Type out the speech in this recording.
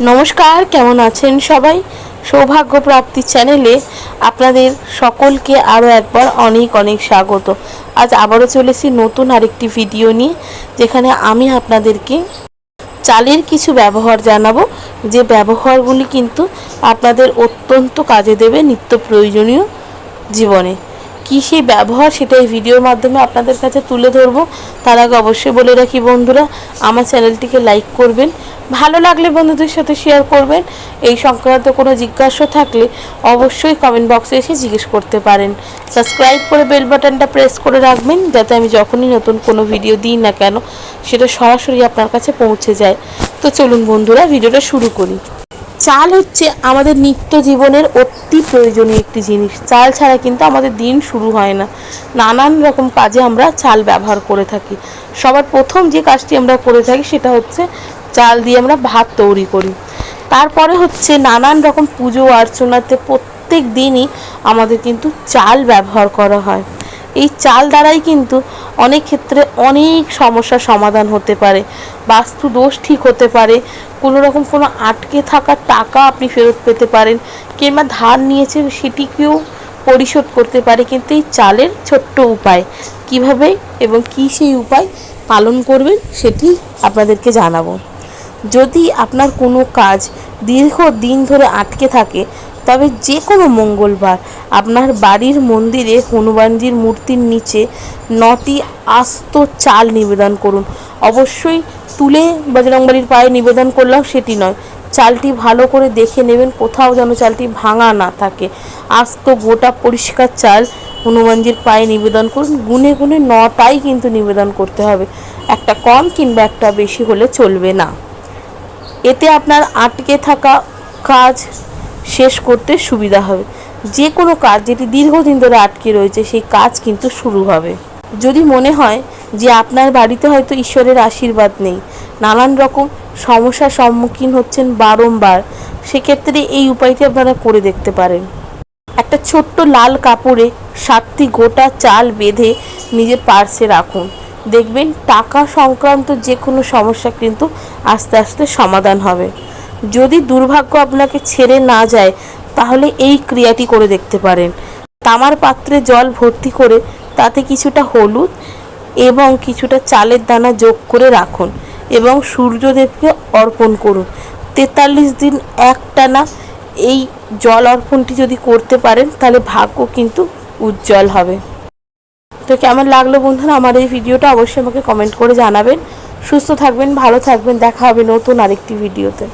নমস্কার, কেমন আছেন সবাই? সৌভাগ্য প্রাপ্তি চ্যানেলে আপনাদের সকলকে আরও একবার অনেক অনেক স্বাগত। আজ আবারও চলেছি নতুন আরেকটি ভিডিও নিয়ে, যেখানে আমি আপনাদেরকে চালের কিছু ব্যবহার জানাব। যে ব্যবহারগুলি কিন্তু আপনাদের অত্যন্ত কাজে দেবে নিত্য প্রয়োজনীয় জীবনে। কী ব্যবহার সেটা এই ভিডিওর মাধ্যমে আপনাদের কাছে তুলে ধরবো। তার আগে অবশ্যই বলে রাখি বন্ধুরা, আমার চ্যানেলটিকে লাইক করবেন, ভালো লাগলে বন্ধুদের সাথে শেয়ার করবেন। এই সংক্রান্ত কোনো জিজ্ঞাসা থাকলে অবশ্যই কমেন্ট বক্সে এসে জিজ্ঞেস করতে পারেন। সাবস্ক্রাইব করে বেল বাটনটা প্রেস করে রাখবেন, যাতে আমি যখনই নতুন কোনো ভিডিও দিই না কেন, সেটা সরাসরি আপনার কাছে পৌঁছে যায়। তো চলুন বন্ধুরা ভিডিওটা শুরু করি। চাল হচ্ছে আমাদের নিত্য জীবনের অতি প্রয়োজনীয় একটি জিনিস। চাল ছাড়া কিন্তু আমাদের দিন শুরু হয় না। নানান রকম কাজে আমরা চাল ব্যবহার করে থাকি। সবার প্রথম যে কাজটি আমরা করে থাকি সেটা হচ্ছে চাল দিয়ে আমরা ভাত তৈরি করি। তারপরে হচ্ছে নানান রকম পুজো অর্চনাতে প্রত্যেক দিনই আমাদের কিন্তু চাল ব্যবহার করা হয়। এই চাল দ্বারাই কিন্তু অনেক ক্ষেত্রে অনেক সমস্যার সমাধান হতে পারে, বাস্তু দোষ ঠিক হতে পারে, কোনো রকম কোনো আটকে থাকা টাকা আপনি ফেরত পেতে পারেন, কিংবা ধার নিয়েছেন সেটিকেও পরিশোধ করতে পারে, কিন্তু এই চালের ছোট্ট উপায় কীভাবে এবং কী সেই উপায় পালন করবেন সেটি আপনাদেরকে জানাব। যদি আপনার কোনো কাজ দীর্ঘ দিন ধরে আটকে থাকে তবে যে কোনো মঙ্গলবার আপনার বাড়ির মন্দিরে হনুমানজির মূর্তির নিচে নটি আস্ত চাল নিবেদন করুন। অবশ্যই তুলে বজরংবলির পায়ে নিবেদন করলাম সেটি নয়। চালটি ভালো করে দেখে নেবেন কোথাও যেন চালটি ভাঙা না থাকে। আস্ত গোটা পরিষ্কার চাল হনুমানজির পায়ে নিবেদন করুন। গুনে গুনে নটাই কিন্তু নিবেদন করতে হবে। একটা কম কিংবা একটা বেশি হলে চলবে না। এতে আপনার আটকে থাকা কাজ শেষ করতে সুবিধা হবে। যে কোনো কাজ যেটি দীর্ঘদিন ধরে আটকে রয়েছে, সেই কাজ কিন্তু শুরু হবে। যদি মনে হয় যে আপনার বাড়িতে হয়তো ঈশ্বরের আশীর্বাদ নেই, নানান রকম সমস্যার সম্মুখীন হচ্ছেন বারংবার, সেক্ষেত্রে এই উপায়টি আপনারা করে দেখতে পারেন। একটা ছোট্ট লাল কাপড়ে সাতটি গোটা চাল বেঁধে নিজের পার্সে রাখুন। দেখবেন টাকা সংক্রান্ত যে কোনো সমস্যা কিন্তু আস্তে আস্তে সমাধান হবে। যদি দুর্ভাগ্য আপনাকে ছেড়ে না যায়, তাহলে এই ক্রিয়াটি করে দেখতে পারেন। তামার পাত্রে জল ভর্তি করে তাতে কিছুটা হলুদ এবং কিছুটা চালের দানা যোগ করে রাখুন এবং সূর্যদেবকে অর্পণ করুন। তেতাল্লিশ দিন একটানা এই জল অর্পণটি যদি করতে পারেন, তাহলে ভাগ্য কিন্তু উজ্জ্বল হবে। তো কেমন লাগল বন্ধুরা আমার এই ভিডিওটা অবশ্যই আমাকে কমেন্ট করে জানাবেন। সুস্থ থাকবেন, ভালো থাকবেন, দেখা হবে নতুন আরেকটি ভিডিওতে।